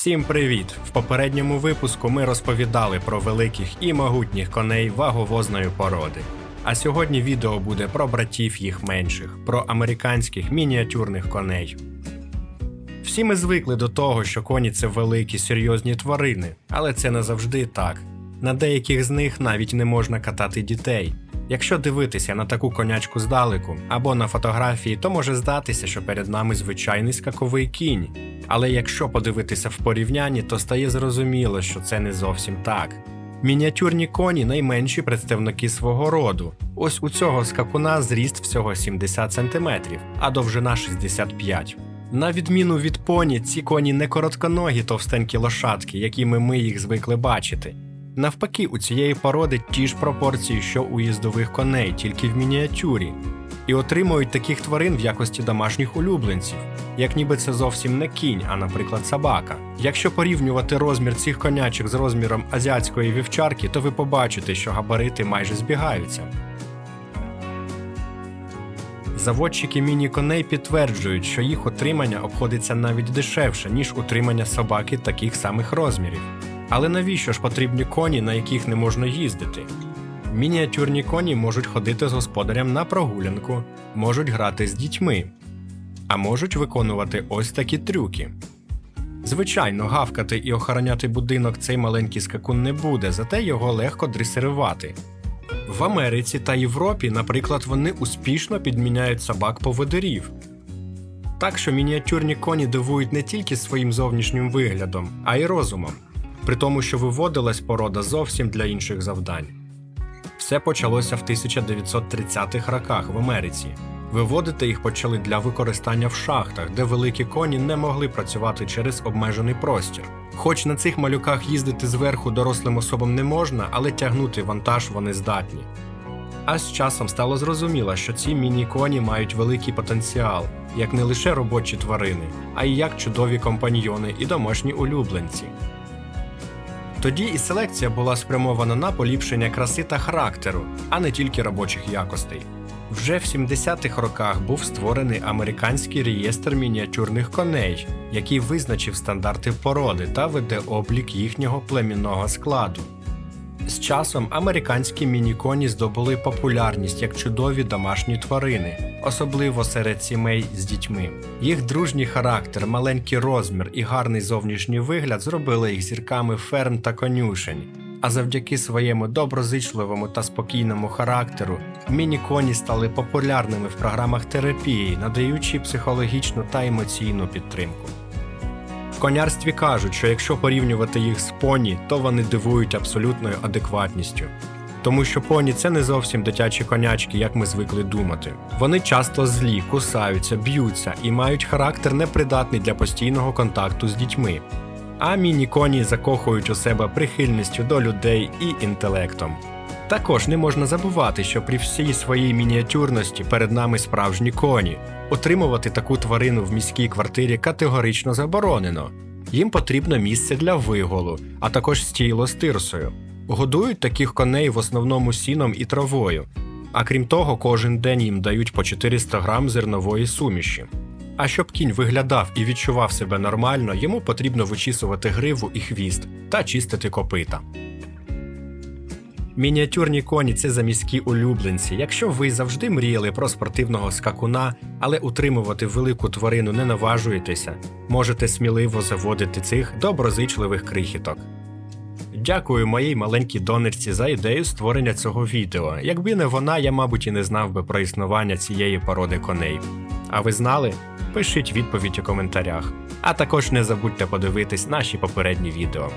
Всім привіт! В попередньому випуску ми розповідали про великих і могутніх коней ваговозної породи. А сьогодні відео буде про братів їх менших, про американських мініатюрних коней. Всі ми звикли до того, що коні це великі серйозні тварини, але це не завжди так. На деяких з них навіть не можна катати дітей. Якщо дивитися на таку конячку здалеку або на фотографії, то може здатися, що перед нами звичайний скаковий кінь. Але якщо подивитися в порівнянні, то стає зрозуміло, що це не зовсім так. Мініатюрні коні найменші представники свого роду. Ось у цього скакуна зріст всього 70 см, а довжина 65 На відміну від поні, ці коні не коротконогі товстенькі лошадки, якими ми їх звикли бачити. Навпаки, у цієї породи ті ж пропорції, що у їздових коней, тільки в мініатюрі, і отримують таких тварин в якості домашніх улюбленців, як ніби це зовсім не кінь, а наприклад собака. Якщо порівнювати розмір цих конячок з розміром азіатської вівчарки, то ви побачите, що габарити майже збігаються. Заводчики міні-коней підтверджують, що їх утримання обходиться навіть дешевше, ніж утримання собаки таких самих розмірів. Але навіщо ж потрібні коні, на яких не можна їздити? Мініатюрні коні можуть ходити з господарем на прогулянку, можуть грати з дітьми, а можуть виконувати ось такі трюки. Звичайно, гавкати і охороняти будинок цей маленький скакун не буде, зате його легко дресирувати. В Америці та Європі, наприклад, вони успішно підміняють собак-поводирів. Так що мініатюрні коні дивують не тільки своїм зовнішнім виглядом, а й розумом, при тому, що виводилась порода зовсім для інших завдань. Все почалося в 1930-х роках в Америці. Виводити їх почали для використання в шахтах, де великі коні не могли працювати через обмежений простір. Хоч на цих малюках їздити зверху дорослим особам не можна, але тягнути вантаж вони здатні. А з часом стало зрозуміло, що ці міні-коні мають великий потенціал, як не лише робочі тварини, а й як чудові компаньйони і домашні улюбленці. Тоді і селекція була спрямована на поліпшення краси та характеру, а не тільки робочих якостей. Вже в 70-х роках був створений американський реєстр мініатюрних коней, який визначив стандарти породи та веде облік їхнього племінного складу. З часом американські міні-коні здобули популярність як чудові домашні тварини, особливо серед сімей з дітьми. Їх дружній характер, маленький розмір і гарний зовнішній вигляд зробили їх зірками ферм та конюшень. А завдяки своєму доброзичливому та спокійному характеру, міні-коні стали популярними в програмах терапії, надаючи психологічну та емоційну підтримку. В конярстві кажуть, що якщо порівнювати їх з поні, то вони дивують абсолютною адекватністю. Тому що поні це не зовсім дитячі конячки, як ми звикли думати. Вони часто злі, кусаються, б'ються і мають характер непридатний для постійного контакту з дітьми. А міні-коні закохують у себе прихильністю до людей і інтелектом. Також не можна забувати, що при всій своїй мініатюрності перед нами справжні коні. Отримувати таку тварину в міській квартирі категорично заборонено. Їм потрібно місце для виголу, а також стіло з тирсою. Годують таких коней в основному сіном і травою. А крім того, кожен день їм дають по 400 грам зернової суміші. А щоб кінь виглядав і відчував себе нормально, йому потрібно вичісувати гриву і хвіст та чистити копита. Мініатюрні коні це заміські улюбленці. Якщо ви завжди мріяли про спортивного скакуна, але утримувати велику тварину не наважуєтеся, можете сміливо заводити цих доброзичливих крихіток. Дякую моїй маленькій донорці за ідею створення цього відео. Якби не вона, я, мабуть, і не знав би про існування цієї породи коней. А ви знали? Пишіть відповідь у коментарях. А також не забудьте подивитись наші попередні відео.